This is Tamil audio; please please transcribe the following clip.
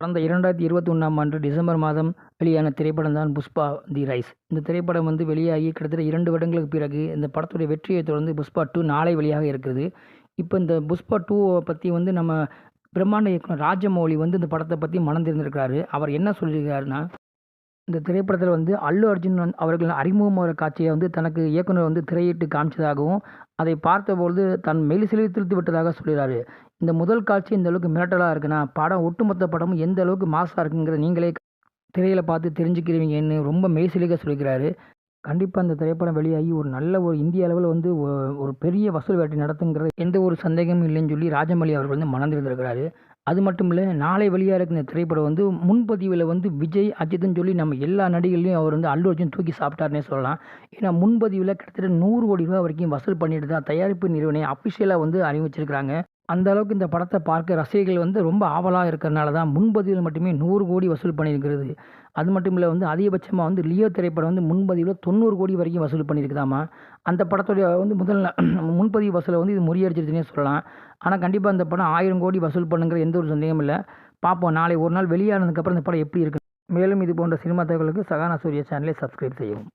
கடந்த இரண்டாயிரத்தி இருபத்தி ஒன்றாம் ஆண்டு டிசம்பர் மாதம் வெளியான திரைப்படம் தான் புஷ்பா தி ரைஸ். இந்த திரைப்படம் வந்து வெளியாகி கிட்டத்தட்ட இரண்டு வருடங்களுக்கு பிறகு இந்த படத்துடைய வெற்றியை தொடர்ந்து புஷ்பா டூ நாளை வெளியாக இருக்கிறது. இப்போ இந்த புஷ்பா டூவை பற்றி வந்து நம்ம பிரம்மாண்ட இயக்குனர் ராஜமௌலி வந்து இந்த படத்தை பற்றி மனம் தெரிந்திருக்கிறாரு அவர் என்ன சொல்லியிருக்காருன்னா இந்த திரைப்படத்தில் வந்து அல்லு அர்ஜுன் வந்து அவர்கள் அறிமுகமாகிற காட்சியை வந்து தனக்கு இயக்குனர் வந்து திரையிட்டு காமிச்சதாகவும் அதை பார்த்தபொழுது தன் மெய் திருத்தி விட்டதாக சொல்கிறாரு. இந்த முதல் காட்சி இந்த அளவுக்கு மிரட்டலாக இருக்குன்னா படம் ஒட்டுமொத்த படமும் எந்த அளவுக்கு மாசாக இருக்குங்கிறத நீங்களே திரையில் பார்த்து தெரிஞ்சுக்கிறீங்கன்னு ரொம்ப மெய்சிலிக்க சொல்லிக்கிறாரு கண்டிப்பாக அந்த திரைப்படம் வெளியாகி ஒரு நல்ல ஒரு இந்திய அளவில் வந்து ஒரு பெரிய வசூல் வேட்டை நடத்துங்கிறது எந்த ஒரு சந்தேகமும் இல்லைன்னு சொல்லி ராஜமல்லி அவர்கள் வந்து மணந்திருந்திருக்கிறாரு. அது மட்டும் இல்லை நாளை வெளியாக இருக்கிற இந்த திரைப்படம் வந்து முன்பதிவில் வந்து விஜய் அஜித்னு சொல்லி நம்ம எல்லா நடிகர்களையும் அவர் வந்து அல்லு அர்ஜுன் தூக்கி சாப்பிட்டாருனே சொல்லலாம். ஏன்னா முன்பதிவில் கிட்டத்தட்ட நூறு கோடி ரூபா வரைக்கும் வசூல் பண்ணிட்டு தான் தயாரிப்பு நிறுவனம் அஃபிஷியலாக வந்து அறிவிச்சிருக்கிறாங்க. அந்த அளவுக்கு இந்த படத்தை பார்க்க ரசிகர்கள் வந்து ரொம்ப ஆவலாக இருக்கிறனால தான் முன்பதிவில் மட்டுமே நூறு கோடி வசூல் பண்ணியிருக்கிறது. அது மட்டும் இல்லை வந்து அதிகபட்சமாக வந்து லியோ திரைப்படம் வந்து முன்பதிவில் தொண்ணூறு கோடி வரைக்கும் வசூல் பண்ணியிருக்குதாமா? அந்த படத்துடைய வந்து முதல் முன்பதிவு வசூலை வந்து இது முறியடிச்சிருச்சுன்னே சொல்லலாம். ஆனால் கண்டிப்பாக இந்த படம் ஆயிரம் கோடி வசூல் பண்ணுங்கிற எந்த ஒரு சந்தேகமும் இல்லை. பார்ப்போம் நாளை ஒரு நாள் வெளியானதுக்கப்புறம் இந்த படம் எப்படி இருக்கு? மேலும் இது போன்ற சினிமா தகவலுக்கு சகானா சூரிய சேனலை சப்ஸ்கிரைப் செய்யவும்.